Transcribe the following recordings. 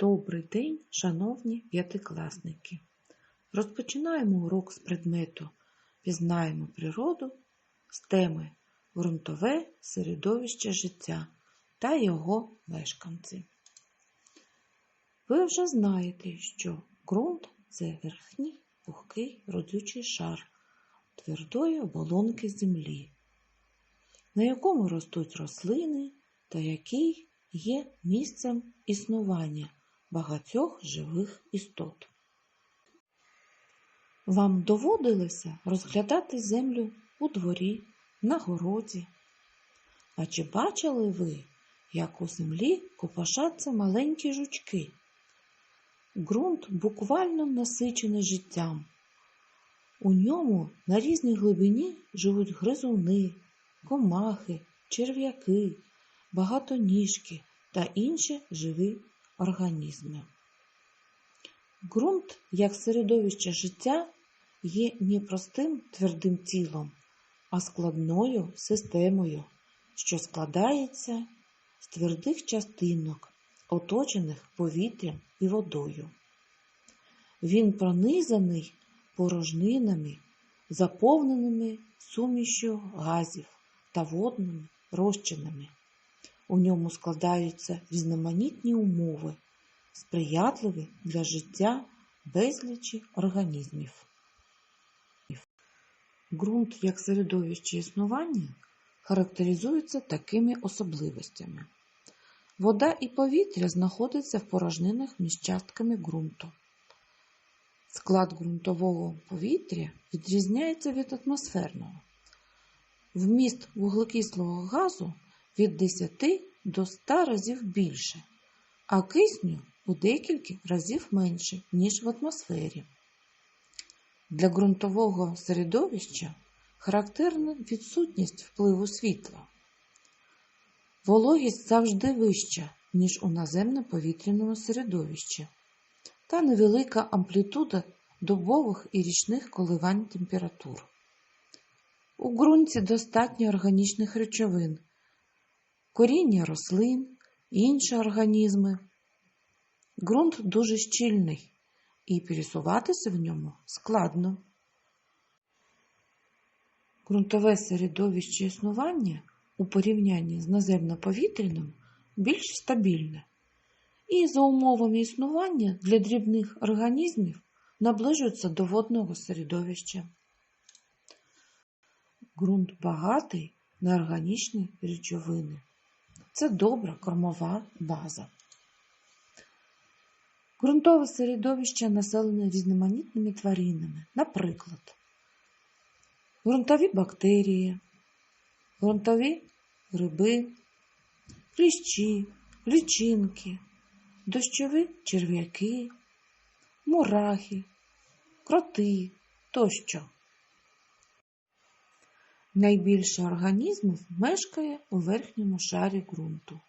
Добрий день, шановні п'ятикласники! Розпочинаємо урок з предмету Пізнаємо природу з теми Ґрунтове середовище життя та його мешканці. Ви вже знаєте, що ґрунт це верхній пухкий родючий шар твердої оболонки землі, на якому ростуть рослини та який є місцем існування багатьох живих істот. Вам доводилося розглядати землю у дворі, на городі. А чи бачили ви, як у землі копошаться маленькі жучки? Ґрунт буквально насичений життям. У ньому на різній глибині живуть гризуни, комахи, черв'яки, багатоніжки та інші живі організми. Ґрунт, як середовище життя, є не простим твердим тілом, а складною системою, що складається з твердих частинок, оточених повітрям і водою. Він пронизаний порожнинами, заповненими сумішю газів та водними розчинами. У ньому складаються різноманітні умови, сприятливі для життя безлічі організмів. Ґрунт як середовище існування характеризується такими особливостями. Вода і повітря знаходяться в порожнинах між частками ґрунту. Склад ґрунтового повітря відрізняється від атмосферного. Вміст вуглекислого газу від 10 до 100 разів більше, а кисню у декілька разів менше, ніж в атмосфері. Для ґрунтового середовища характерна відсутність впливу світла. Вологість завжди вища, ніж у наземно-повітряному середовищі, та невелика амплітуда добових і річних коливань температур. У ґрунті достатньо органічних речовин, коріння рослин, інші організми. Ґрунт дуже щільний і пересуватися в ньому складно. Ґрунтове середовище існування у порівнянні з наземно-повітряним більш стабільне і за умовами існування для дрібних організмів наближується до водного середовища. Ґрунт багатий на органічні речовини. Це добра кормова база. Ґрунтове середовище населене різноманітними тваринами, наприклад, ґрунтові бактерії, ґрунтові гриби, кліщі, лічинки, дощові черв'яки, мурахи, кроти тощо. Найбільше організмів мешкає у верхньому шарі ґрунту.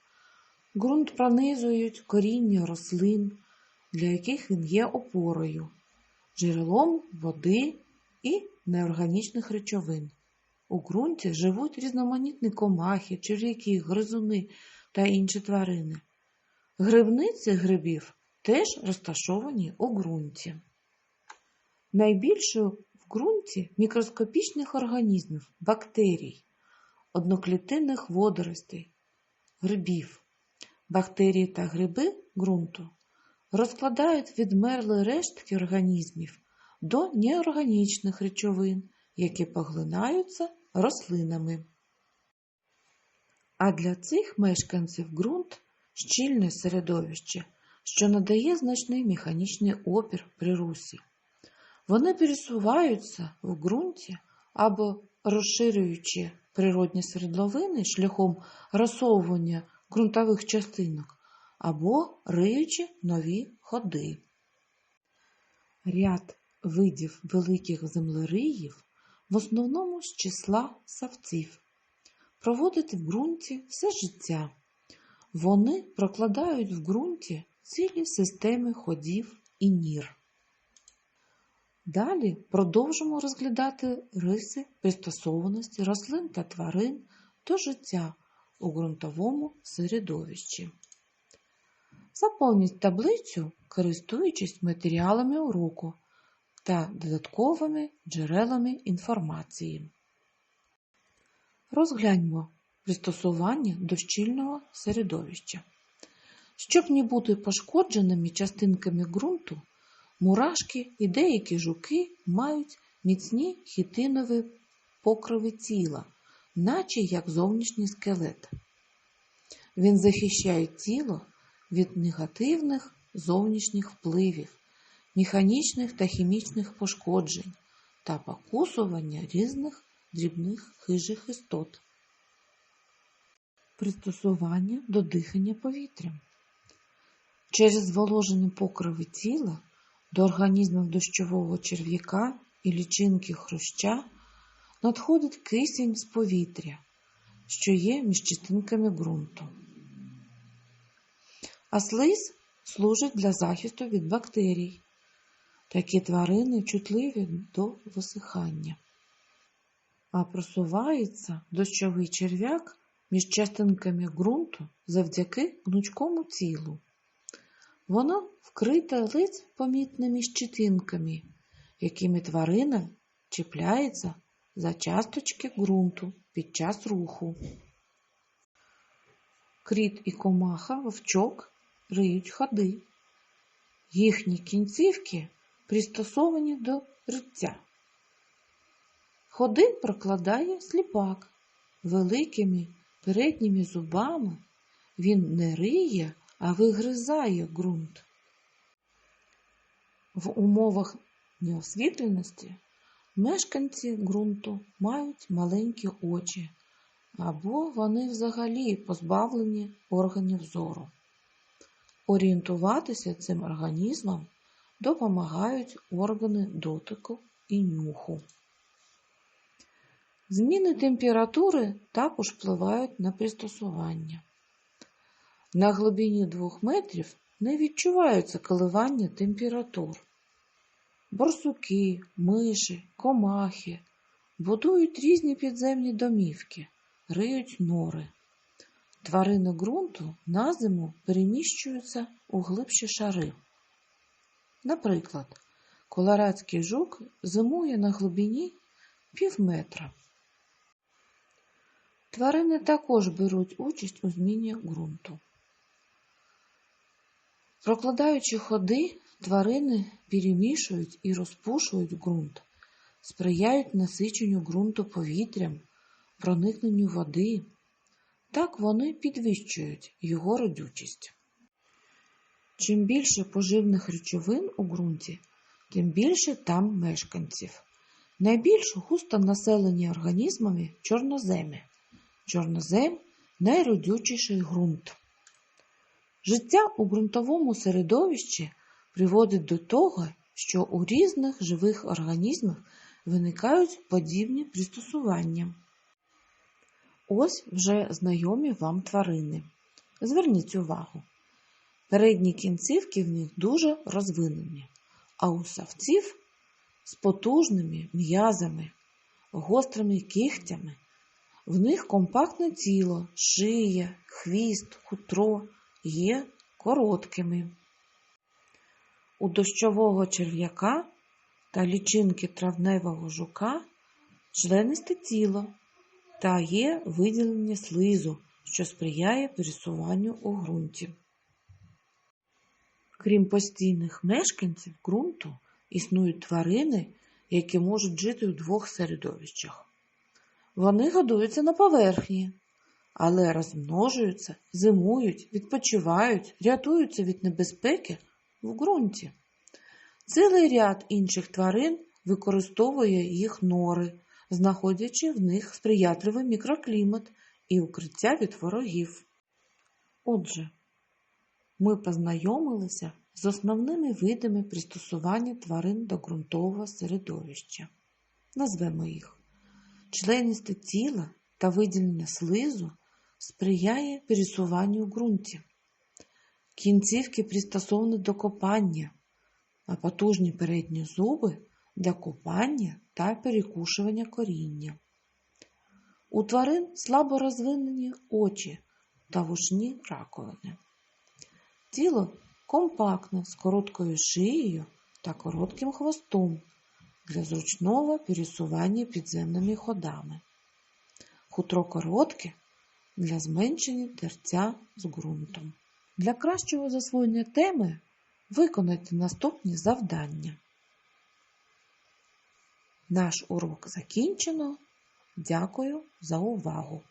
Ґрунт пронизують коріння рослин, для яких він є опорою, джерелом води і неорганічних речовин. У ґрунті живуть різноманітні комахи, черв'яки, гризуни та інші тварини. Грибниці грибів теж розташовані у ґрунті. Найбільшою ґрунті мікроскопічних організмів, бактерій, одноклітинних водоростей, грибів. Бактерії та гриби ґрунту розкладають відмерли рештки організмів до неорганічних речовин, які поглинаються рослинами. А для цих мешканців ґрунт щільне середовище, що надає значний механічний опір при русі. Вони пересуваються в ґрунті або розширюючи природні свердловини шляхом розсовування ґрунтових частинок, або риючи нові ходи. Ряд видів великих землериїв, в основному з числа савців, проводить в ґрунті все життя. Вони прокладають в ґрунті цілі системи ходів і нір. Далі продовжимо розглядати риси пристосованості рослин та тварин до життя у ґрунтовому середовищі. Заповніть таблицю, користуючись матеріалами уроку та додатковими джерелами інформації. Розгляньмо пристосування до щільного середовища. Щоб не бути пошкодженими частинками ґрунту, мурашки і деякі жуки мають міцні хітинові покриви тіла, наче як зовнішній скелет. Він захищає тіло від негативних зовнішніх впливів, механічних та хімічних пошкоджень та покусування різних дрібних хижих істот. Пристосування до дихання повітрям. Через зволожені покриви тіла до організмів дощового черв'яка і лічинки хруща надходить кисень з повітря, що є між частинками ґрунту. А слиз служить для захисту від бактерій. Такі тварини чутливі до висихання. А просувається дощовий черв'як між частинками ґрунту завдяки гнучкому тілу. Воно вкрите ледь помітними щетинками, якими тварина чіпляється за часточки ґрунту під час руху. Кріт і комаха вовчок риють ходи. Їхні кінцівки пристосовані до риття. Ходи прокладає сліпак. Великими передніми зубами він не риє, вигризає ґрунт. В умовах неосвітленості мешканці ґрунту мають маленькі очі, або вони взагалі позбавлені органів зору. Орієнтуватися цим організмом допомагають органи дотику і нюху. Зміни температури також впливають на пристосування. На глибині 2 метрів не відчуваються коливання температур. Борсуки, миші, комахи будують різні підземні домівки, риють нори. Тварини ґрунту на зиму переміщуються у глибші шари. Наприклад, колорадський жук зимує на глибині пів метра. Тварини також беруть участь у зміні ґрунту. Прокладаючи ходи, тварини перемішують і розпушують ґрунт, сприяють насиченню ґрунту повітрям, проникненню води. Так вони підвищують його родючість. Чим більше поживних речовин у ґрунті, тим більше там мешканців. Найбільш густо населені організмами чорноземи. Чорнозем найродючіший ґрунт. Життя у ґрунтовому середовищі приводить до того, що у різних живих організмах виникають подібні пристосування. Ось вже знайомі вам тварини. Зверніть увагу. Передні кінцівки в них дуже розвинені, а у савців з потужними м'язами, гострими кігтями. В них компактне тіло, шия, хвіст, хутро є короткими. У дощового черв'яка та лічинки травневого жука членисте тіло та є виділення слизу, що сприяє пересуванню у ґрунті. Крім постійних мешканців ґрунту, існують тварини, які можуть жити у двох середовищах. Вони годуються на поверхні, але розмножуються, зимують, відпочивають, рятуються від небезпеки в ґрунті. Цілий ряд інших тварин використовує їх нори, знаходячи в них сприятливий мікроклімат і укриття від ворогів. Отже, ми познайомилися з основними видами пристосування тварин до ґрунтового середовища. Назвемо їх. Членисте тіла та виділення слизу сприяє пересуванню у ґрунті. Кінцівки пристосовані до копання, а потужні передні зуби для копання та перекушування коріння. У тварин слабо розвинені очі та вушні раковини. Тіло компактне з короткою шиєю та коротким хвостом для зручного пересування підземними ходами. Хутро коротке для зменшення терця з ґрунтом. Для кращого засвоєння теми виконайте наступні завдання. Наш урок закінчено. Дякую за увагу!